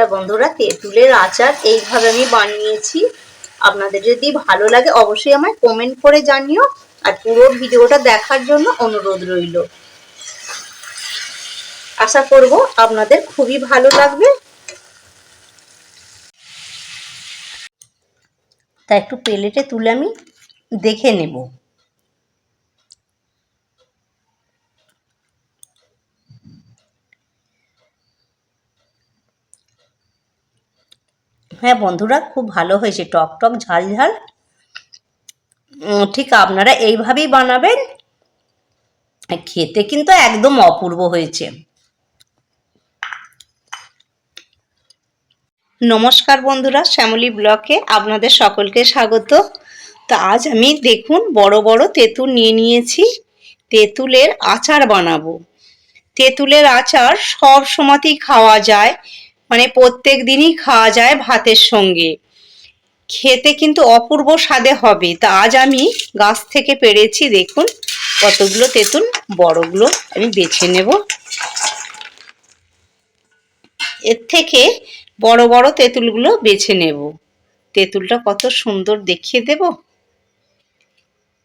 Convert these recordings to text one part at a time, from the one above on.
তা বন্ধুরা, তেঁতুলের আচার এইভাবে আমি বানিয়েছি। আপনাদের যদি ভালো লাগে অবশ্যই আমায় কমেন্ট করে জানিও। আর পুরো ভিডিওটা দেখার জন্য অনুরোধ রইল। আশা করব আপনাদের খুবই ভালো লাগবে। তা একটু প্লেটে তুলে আমি দেখে নেব। হ্যাঁ বন্ধুরা, খুব ভালো হয়েছে। টক টক, ঝাল ঝাল। ঠিক আপনারা এইভাবেই বানাবেন। খেতে কিন্তু একদম অপূর্ব হয়েছে। নমস্কার বন্ধুরা, শ্যামলী ব্লকে আপনাদের সকলকে স্বাগত। তো আজ আমি দেখুন, বড় বড় তেঁতুল নিয়ে নিয়েছি। তেঁতুলের আচার বানাবো। তেঁতুলের আচার সব সময়তেই খাওয়া যায়। মানে প্রত্যেক দিনই খাওয়া যায় ভাতের সঙ্গে। খেতে কিন্তু অপূর্ব স্বাদে হবে। তা আজ আমি গাছ থেকে পেরেছি, দেখুন কতগুলো তেঁতুল, বড়গুলো আমি বেছে নেব। এর থেকে বড় বড় তেঁতুলগুলো বেছে নেব। তেঁতুলটা কত সুন্দর দেখিয়ে দেব।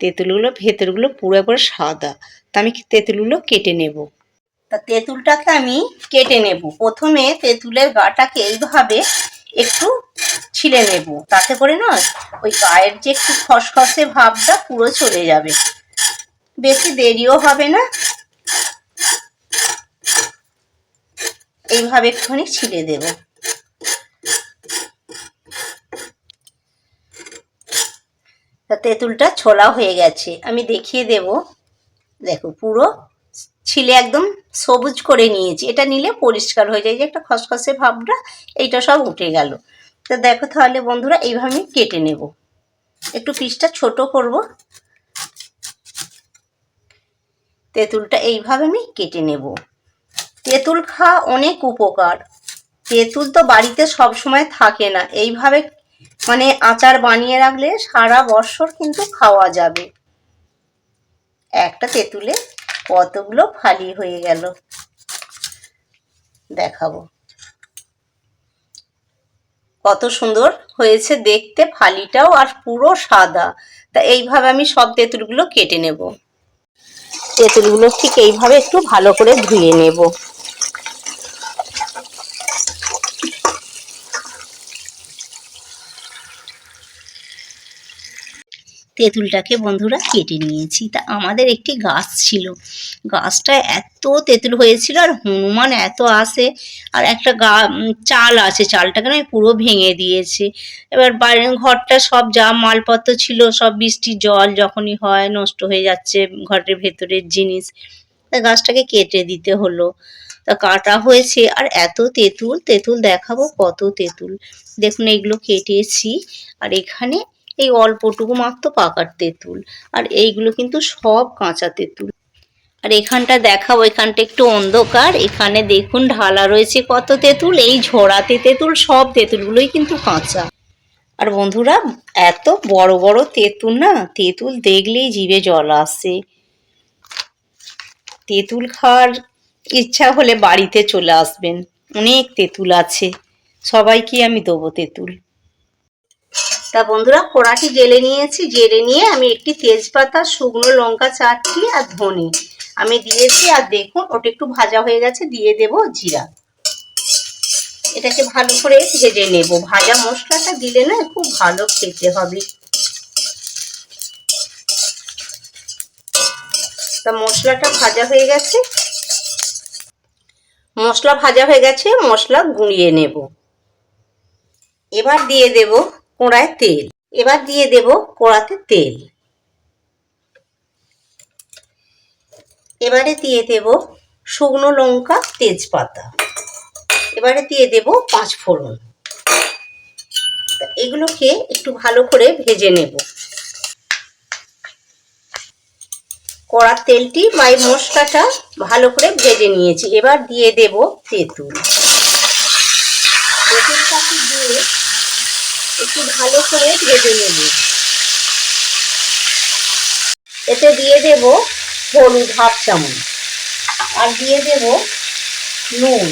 তেঁতুলগুলো ভেতরগুলো পুরো একবার সাদা। তা আমি তেঁতুলগুলো কেটে নেব। তা তেঁতুলটাকে আমি কেটে নেব। প্রথমে তেঁতুলের গাটাকে এইভাবে একটু ছিলে নেব। তাতে করে না ওই গায়ের যে একটু খসখসে ভাবটা পুরো চলে যাবে। বেশি দেরিও হবে না। এইভাবে একটুখানি ছিলে দেব। তেঁতুলটা ছোলা হয়ে গেছে। আমি দেখিয়ে দেব। দেখো পুরো ছিলে একদম সবুজ করে নিয়েছি। এটা নিলে পরিষ্কার হয়ে যায়। যে একটা খসখসে ভাবটা, এইটা সব উঠে গেল। তো দেখো তাহলে বন্ধুরা, এইভাবে আমি কেটে নেব। একটু পিসটা ছোট করব। তেঁতুলটা এইভাবে আমি কেটে নেব। তেঁতুল খাওয়া অনেক উপকার। তেঁতুল তো বাড়িতে সব সময় থাকে না। এইভাবে মানে আচার বানিয়ে রাখলে সারা বছর কিন্তু খাওয়া যাবে। একটা তেঁতুলে কতগুলো ফালি হয়ে গেল। দেখাবো। কত সুন্দর হয়েছে দেখতে, ফালিটাও আর পুরো সাদা। তা এইভাবে আমি সব তেঁতুলগুলো কেটে নেব। তেঁতুলগুলো ঠিক এইভাবে একটু ভালো করে ধুয়ে নেব। তেঁতুলটাকে বন্ধুরা কেটে নিয়েছি। তা আমাদের একটি গাছ ছিল। গাছটা এত তেঁতুল হয়েছিল আর হনুমান এত আসে আর একটা গা চাল আছে। চালটাকে না পুরো ভেঙে দিয়েছে। এবার বাইরের ঘরটা সব যা মালপত্র ছিল, সব বৃষ্টির জল যখনই হয় নষ্ট হয়ে যাচ্ছে ঘরের ভেতরের জিনিস। তা গাছটাকে কেটে দিতে হলো। তা কাটা হয়েছে আর এত তেঁতুল তেঁতুল দেখাবো কত তেঁতুল। দেখুন, এগুলো কেটেছি আর এখানে এই অল্পটুকু মাত্র পাকার তেঁতুল। আর এইগুলো কিন্তু সব কাঁচা তেঁতুল। আর এখানটা দেখাবো, এখানটা একটু অন্ধকার। এখানে দেখুন ঢালা রয়েছে কত তেঁতুল, এই ঝোড়াতে তেঁতুল, সব তেঁতুলগুলোই কিন্তু কাঁচা। আর বন্ধুরা, এত বড় বড় তেঁতুল না, তেঁতুল দেখলেই জিভে জল আসে। তেঁতুল খাওয়ার ইচ্ছা হলে বাড়িতে চলে আসবেন। অনেক তেঁতুল আছে। সবাইকে আমি দেবো তেঁতুল। তা বন্ধুরা কড়াটি জেলে নিয়েছি, জেলে নিয়ে আমি একটি তেজপাতা, শুকনো লঙ্কা চারটি আর ধনে আমি দিয়েছি। আর দেখুন, ওটা একটু ভাজা হয়ে গেছে, দিয়ে দেব জিরা। এটাকে ভালো করে ভেজে নেব। ভাজা মশলাটা দিলে না খুব ভালো খেতে হবে। তা মশলাটা ভাজা হয়ে গেছে। মশলা ভাজা হয়ে গেছে, মশলা গুঁড়িয়ে নেব। এবার দিয়ে দেব কড়ায় তেল। এবার দিয়ে দেব কড়াতে তেল। এবারে দিয়ে দেব শুকনো লঙ্কা, তেজপাতা। এবারে দিয়ে দেব পাঁচ ফোড়ন। এগুলোকে একটু ভালো করে ভেজে নেব। কড়ার তেলটি বা মশলাটা ভালো করে ভেজে নিয়েছি। এবার দিয়ে দেব তেঁতুল। একটু ভালো করে ভেজে নেব। এতে দিয়ে দেব হলুদ হাফ চামচ আর দিয়ে দেব নুন।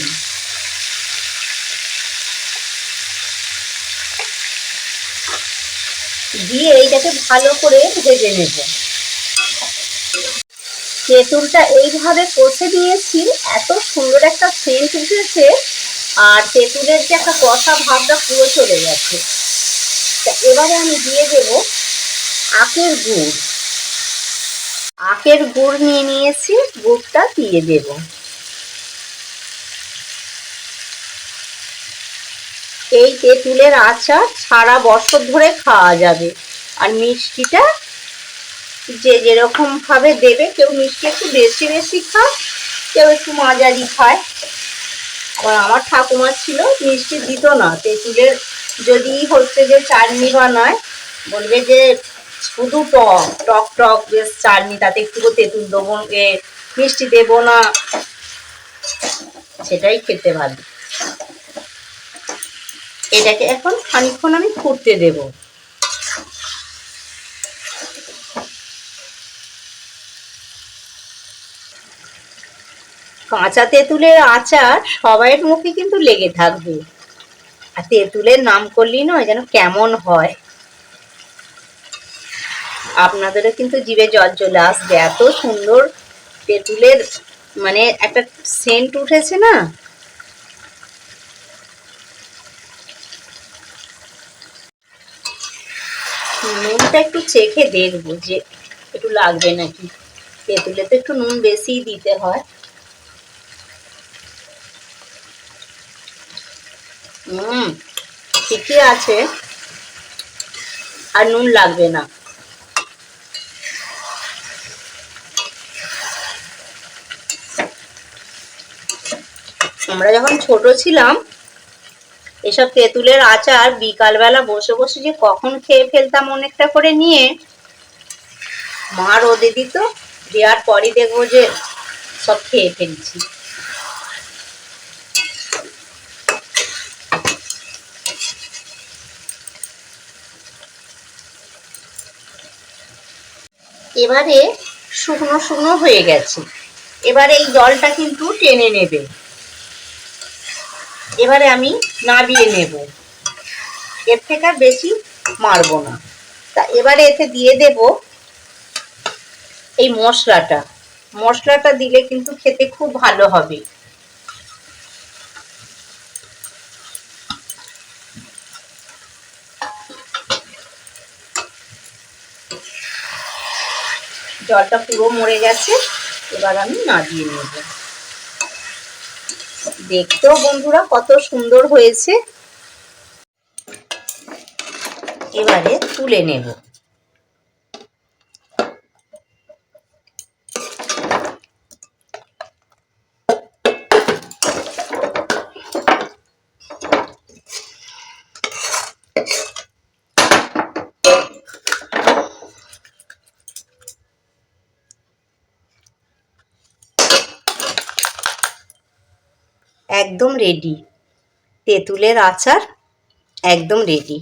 দিয়ে এইটাকে ভালো করে ভেজে নেব। তেঁতুলটা এইভাবে কষে দিয়েছি, এত সুন্দর একটা সেন্ট উঠেছে, আর তেঁতুলের যে একটা কষা ভাবটা পুরো চলে গেছে। তা এবারে আমি দিয়ে দেব আখের গুড়। আখের গুড় নিয়ে নিয়েছি, গুড়টা দিয়ে দেব। এই তেঁতুলের আচার সারা বছর ধরে খাওয়া যাবে। আর মিষ্টিটা যে যেরকম ভাবে দেবে, কেউ মিষ্টি একটু বেশি বেশি খায়, কেউ একটু মাঝারি খায়। আবার আমার ঠাকুমা ছিল, মিষ্টি দিত না, তেঁতুলের যদি হচ্ছে যে চাটনি বানায়, বলবে যে শুধু টক টক টক, বেশ চাটনি তাতে একটু তেঁতুল দেবো মিষ্টি দেবো না। সেটাই খেতে ভালো এটাকে এখন খানিকক্ষণ আমি ফুটতে দেব। কাঁচা তেঁতুলের আচার সবাইয়ের মুখে কিন্তু লেগে থাকবে। আর তেঁতুলের নাম করলেই নয়, যেন কেমন হয়। আপনাদেরও কিন্তু জিভে জল চলে আসবে। এত সুন্দর তেঁতুলের মানে একটা সেন্ট উঠেছে না? নুনটা একটু চেখে দেখব যে একটু লাগবে নাকি। তেঁতুলে তো একটু নুন বেশিই দিতে হয়। হুম, ঠিকই আছে। আর নুন লাগবে না। আমরা যখন ছোট ছিলাম, এসব তেঁতুলের আচার বিকালবেলা বসে বসে যে কখন খেয়ে ফেলতাম অনেকটা করে নিয়ে, মা রোদে দিত, দেওয়ার পরই দেখব যে সব খেয়ে ফেলছি। এবারে শুকনো শুকনো হয়ে গেছে। এবারে এই জলটা কিন্তু টেনে নেবে। এবারে আমি নাবিয়ে নেব। এর থেকে আর বেশি মারব না। তা এবারে এতে দিয়ে দেব এই মশলাটা। মশলাটা দিলে কিন্তু খেতে খুব ভালো হবে। জলটা পুরো মরে গেছে, এবার আমি নাড়িয়ে নেব। দেখতেও বন্ধুরা কত সুন্দর হয়েছে। এবারে তুলে নেব। একদম রেডি তেঁতুলের আচার একদম রেডি